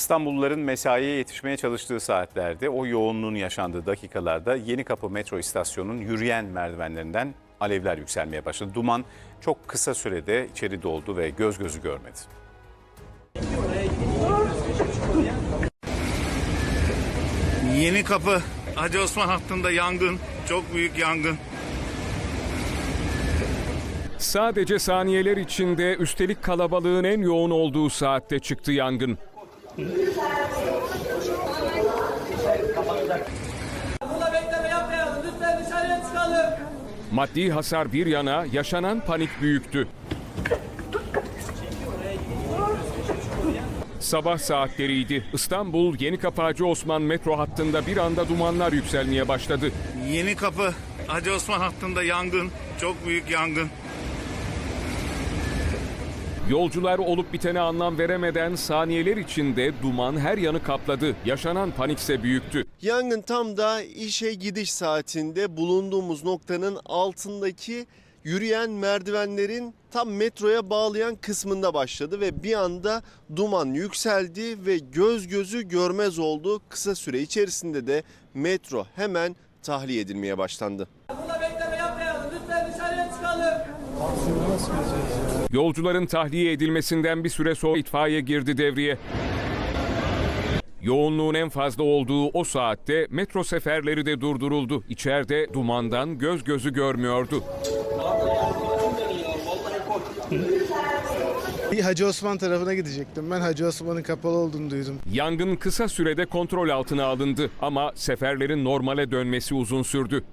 İstanbulluların mesaiye yetişmeye çalıştığı saatlerde o yoğunluğun yaşandığı dakikalarda Yenikapı metro istasyonunun yürüyen merdivenlerinden alevler yükselmeye başladı. Duman çok kısa sürede içeri doldu ve göz gözü görmedi. Yeni kapı Hacı Osman hattında yangın. Çok büyük yangın. Sadece saniyeler içinde üstelik kalabalığın en yoğun olduğu saatte çıktı yangın. Burada bekleme yapmayalım. Lütfen dışarıya çıkalım. Maddi hasar bir yana yaşanan panik büyüktü. Sabah saatleriydi. İstanbul Yenikapı Hacı Osman metro hattında bir anda dumanlar yükselmeye başladı. Yeni kapı Hacı Osman hattında yangın. Çok büyük yangın. Yolcular olup bitene anlam veremeden saniyeler içinde duman her yanı kapladı. Yaşanan panikse büyüktü. Yangın tam da işe gidiş saatinde bulunduğumuz noktanın altındaki yürüyen merdivenlerin tam metroya bağlayan kısmında başladı ve bir anda duman yükseldi ve göz gözü görmez oldu. Kısa süre içerisinde de metro hemen tahliye edilmeye başlandı. Burada bekleme yapmayalım. Lütfen dışarıya çıkalım. Yolcuların tahliye edilmesinden bir süre sonra itfaiye girdi devreye. Yoğunluğun en fazla olduğu o saatte metro seferleri de durduruldu. İçeride dumandan göz gözü görmüyordu. Bir Hacı Osman tarafına gidecektim. Ben Hacı Osman'ın kapalı olduğunu duydum. Yangın kısa sürede kontrol altına alındı ama seferlerin normale dönmesi uzun sürdü.